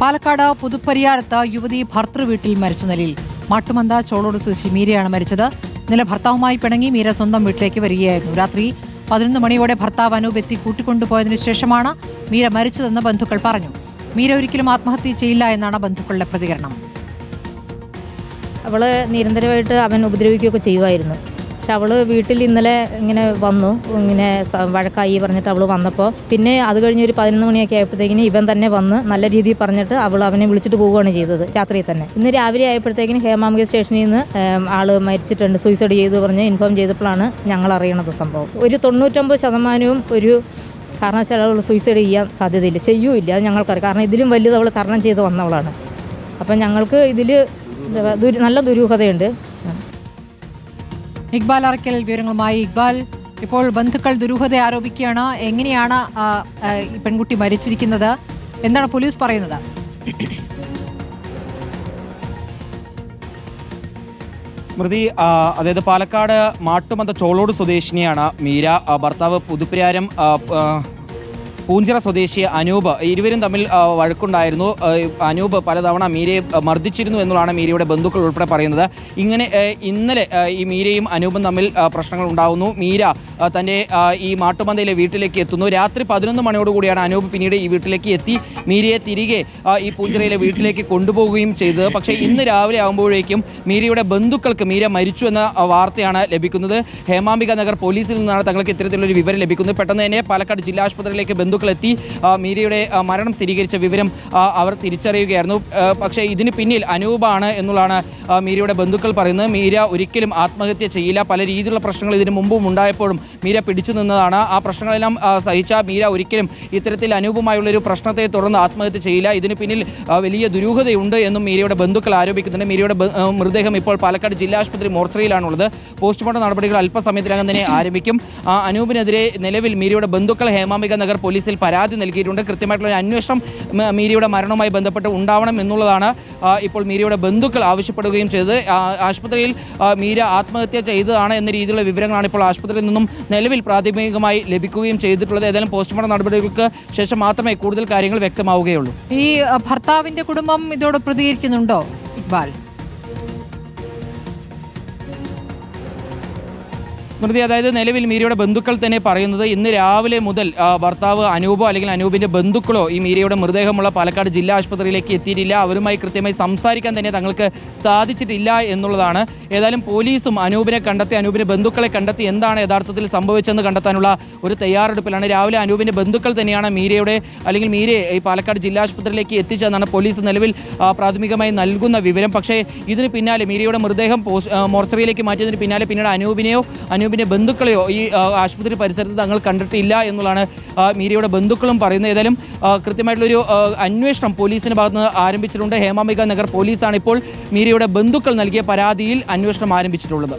പാലക്കാട് പുതുപ്പരിയാരത്ത് യുവതി ഭർത്തൃ വീട്ടിൽ മരിച്ച നിലയിൽ മാട്ടുമന്ത ചോളോട് സ്വദേശി മീരയാണ് മരിച്ചത്. ഇന്നലെ ഭർത്താവുമായി പിണങ്ങി മീര സ്വന്തം വീട്ടിലേക്ക് വരികയായിരുന്നു. രാത്രി പതിനൊന്ന് മണിയോടെ ഭർത്താവ് അനൂപ് എത്തി കൂട്ടിക്കൊണ്ടുപോയതിനു ശേഷമാണ് മീര മരിച്ചതെന്ന് ബന്ധുക്കൾ പറഞ്ഞു. മീര ഒരിക്കലും ആത്മഹത്യ ചെയ്യില്ല എന്നാണ് ബന്ധുക്കളുടെ പ്രതികരണം. അവൾ നിരന്തരമായിട്ട് അവൻ ഉപദ്രവിക്കുകയൊക്കെ ചെയ്യുമായിരുന്നു പക്ഷെ അവൾ വീട്ടിൽ ഇന്നലെ ഇങ്ങനെ വന്നു. ഇങ്ങനെ വഴക്കായി പറഞ്ഞിട്ട് അവൾ വന്നപ്പോൾ പിന്നെ അത് കഴിഞ്ഞ് ഒരു പതിനൊന്ന് മണിയൊക്കെ ആയപ്പോഴത്തേക്കിന് ഇവൻ തന്നെ വന്ന് നല്ല രീതിയിൽ പറഞ്ഞിട്ട് അവൾ അവനെ വിളിച്ചിട്ട് പോവുകയാണ് ചെയ്തത് രാത്രി തന്നെ. ഇന്ന് രാവിലെ ആയപ്പോഴത്തേക്കിന് ഹേമാമിക സ്റ്റേഷനിൽ നിന്ന് ആൾ മരിച്ചിട്ടുണ്ട്. സൂയിസൈഡ് ചെയ്തു പറഞ്ഞ് ഇൻഫോം ചെയ്തപ്പോഴാണ് ഞങ്ങൾ അറിയണത് സംഭവം. ഒരു തൊണ്ണൂറ്റൊമ്പത് ശതമാനവും ഒരു കാരണവശാൽ അവൾ സൂയിസൈഡ് ചെയ്യാൻ സാധ്യതയില്ല. ചെയ്യൂല്ല അത് ഞങ്ങൾക്കറിയാം. കാരണം ഇതിലും വലുത് അവൾ തരണം ചെയ്ത് വന്നവളാണ്. അപ്പം ഞങ്ങൾക്ക് ഇതിൽ നല്ല ദുരൂഹതയുണ്ട്. ഇക്ബാൽ അറക്കൽ വിവരങ്ങളുമായി ഇക്ബാൽ. ഇപ്പോൾ ബന്ധുക്കൾ ദുരൂഹത ആരോപിക്കുകയാണ്. എങ്ങനെയാണ് ഈ പെൺകുട്ടി മരിച്ചിരിക്കുന്നത്? എന്താണ് പോലീസ് പറയുന്നത്? സ്മൃതി അതായത് പാലക്കാട് മാട്ടുമന്ത ചോളോട് സ്വദേശിനിയാണ് മീര. ഭർത്താവ് ആ, പൂഞ്ചിറ സ്വദേശി അനൂപ് ഇരുവരും തമ്മിൽ വഴക്കുണ്ടായിരുന്നു. അനൂപ് പലതവണ മീരയെ മർദ്ദിച്ചിരുന്നു എന്നുള്ളതാണ് മീരയുടെ ബന്ധുക്കൾ ഉൾപ്പെടെ പറയുന്നത്. ഇങ്ങനെ ഇന്നലെ ഈ മീരയും അനൂപും തമ്മിൽ പ്രശ്നങ്ങൾ ഉണ്ടാകുന്നു മീര ആ, തന്റെ ഈ മാട്ടുമന്തയിലെ വീട്ടിലേക്ക് എത്തുന്നു. രാത്രി പതിനൊന്ന് മണിയോടുകൂടിയാണ് അനൂപ് പിന്നീട് ഈ വീട്ടിലേക്ക് എത്തി. മീരയെ തിരികെ ഈ പൂഞ്ചിറയിലെ വീട്ടിലേക്ക് കൊണ്ടുപോവുകയും ചെയ്തത്. പക്ഷേ ഇന്ന് രാവിലെ ആകുമ്പോഴേക്കും മീരയുടെ ബന്ധുക്കൾക്ക് മീര മരിച്ചു എന്ന വാർത്തയാണ് ലഭിക്കുന്നത്. ഹേമാംബിക നഗർ പോലീസിൽ നിന്നാണ് തങ്ങൾക്ക് ഇത്തരത്തിലൊരു വിവരം ലഭിക്കുന്നത്. പെട്ടെന്ന് തന്നെ പാലക്കാട് ജില്ലാ ആശുപത്രിയിലേക്ക് ബന്ധുക്കൾ എത്തി. മീരയുടെ മരണം സ്ഥിരീകരിച്ച വിവരം അവർ തിരിച്ചറിയുകയായിരുന്നു. പക്ഷേ ഇതിന് പിന്നിൽ അനൂപാണ് എന്നുള്ളതാണ് മീരയുടെ ബന്ധുക്കൾ പറയുന്നത്. മീര ഒരിക്കലും ആത്മഹത്യ ചെയ്യില്ല. പല രീതിയിലുള്ള പ്രശ്നങ്ങൾ ഇതിനു മുമ്പും ഉണ്ടായപ്പോഴും മീര പിടിച്ചു നിന്നതാണ്. ആ പ്രശ്നങ്ങളെല്ലാം സഹിച്ച മീര ഒരിക്കലും ഇത്തരത്തിൽ അനൂപുമായുള്ളൊരു പ്രശ്നത്തെ തുടർന്ന് ആത്മഹത്യ ചെയ്യില്ല. ഇതിന് പിന്നിൽ വലിയ ദുരൂഹതയുണ്ട് എന്നും മീരയുടെ ബന്ധുക്കൾ ആരോപിക്കുന്നുണ്ട്. മീരയുടെ മൃതദേഹം ഇപ്പോൾ പാലക്കാട് ജില്ലാ ആശുപത്രി മോർച്ചറിയിലാണുള്ളത്. പോസ്റ്റ്മോർട്ടം നടപടികൾ അല്പസമയത്തിനകം തന്നെ ആരംഭിക്കും. അനൂപിനെതിരെ നിലവിൽ മീരയുടെ ബന്ധുക്കൾ ഹേമാംബിക നഗർ പോലീസിൽ പരാതി നൽകിയിട്ടുണ്ട്. കൃത്യമായിട്ടുള്ള അന്വേഷണം മീരയുടെ മരണവുമായി ബന്ധപ്പെട്ട് ഉണ്ടാവണം എന്നുള്ളതാണ് ഇപ്പോൾ മീരയുടെ ബന്ധുക്കൾ ആവശ്യപ്പെടുകയും ചെയ്തത്. ആശുപത്രിയിൽ മീര ആത്മഹത്യ ചെയ്തതാണ് എന്ന രീതിയിലുള്ള വിവരങ്ങളാണ് ഇപ്പോൾ ആശുപത്രിയിൽ നിന്നും നിലവിൽ പ്രാഥമികമായി ലഭിക്കുകയും ചെയ്തിട്ടുള്ളത് ഏതായാലും പോസ്റ്റ്മോർട്ടം നടപടികൾക്ക് ശേഷം മാത്രമേ കൂടുതൽ കാര്യങ്ങൾ വ്യക്തമാവുകയുള്ളൂ. ഈ ഭർത്താവിന്റെ കുടുംബം ഇതോട് പ്രതികരിക്കുന്നുണ്ടോ ഇക്ബാൽ? സ്മൃതി അതായത് നിലവിൽ മീരയുടെ ബന്ധുക്കൾ തന്നെ പറയുന്നത് ഇന്ന് രാവിലെ മുതൽ ഭർത്താവ് അനൂപോ അല്ലെങ്കിൽ അനൂപിന്റെ ബന്ധുക്കളോ ഈ മീരയുടെ മൃതദേഹമുള്ള പാലക്കാട് ജില്ലാ ആശുപത്രിയിലേക്ക് എത്തിയിട്ടില്ല. അവരുമായി കൃത്യമായി സംസാരിക്കാൻ തന്നെ തങ്ങൾക്ക് സാധിച്ചിട്ടില്ല എന്നുള്ളതാണ്. ഏതായാലും പോലീസും അനൂപിനെ കണ്ടെത്തി അനൂപിന്റെ ബന്ധുക്കളെ കണ്ടെത്തി എന്താണ് യഥാർത്ഥത്തിൽ സംഭവിച്ചെന്ന് കണ്ടെത്താനുള്ള ഒരു തയ്യാറെടുപ്പിലാണ്. രാവിലെ അനൂപിന്റെ ബന്ധുക്കൾ തന്നെയാണ് മീരയുടെ അല്ലെങ്കിൽ മീരയെ ഈ പാലക്കാട് ജില്ലാ ആശുപത്രിയിലേക്ക് എത്തിച്ചതെന്നാണ് പോലീസ് നിലവിൽ പ്രാഥമികമായി നൽകുന്ന വിവരം. പക്ഷേ ഇതിന് പിന്നാലെ മീരയുടെ മൃതദേഹം മോർച്ചറിയിലേക്ക് മാറ്റിയതിന് പിന്നാലെ പിന്നീട് അനൂപിനെയോ അനൂപിന്റെ ബന്ധുക്കളെയോ ഈ ആശുപത്രി പരിസരത്ത് തങ്ങൾ കണ്ടിട്ടില്ല എന്നുള്ളതാണ് മീരയുടെ ബന്ധുക്കളും പറയുന്നത്. ഏതായാലും കൃത്യമായിട്ടുള്ളൊരു അന്വേഷണം പോലീസിന്റെ ഭാഗത്ത് നിന്ന് ആരംഭിച്ചിട്ടുണ്ട്. ഹേമാമിക നഗർ പോലീസാണ് ഇപ്പോൾ മീരയുടെ ബന്ധുക്കൾ നൽകിയ പരാതിയിൽ അന്വേഷണം ആരംഭിച്ചിട്ടുള്ളത്.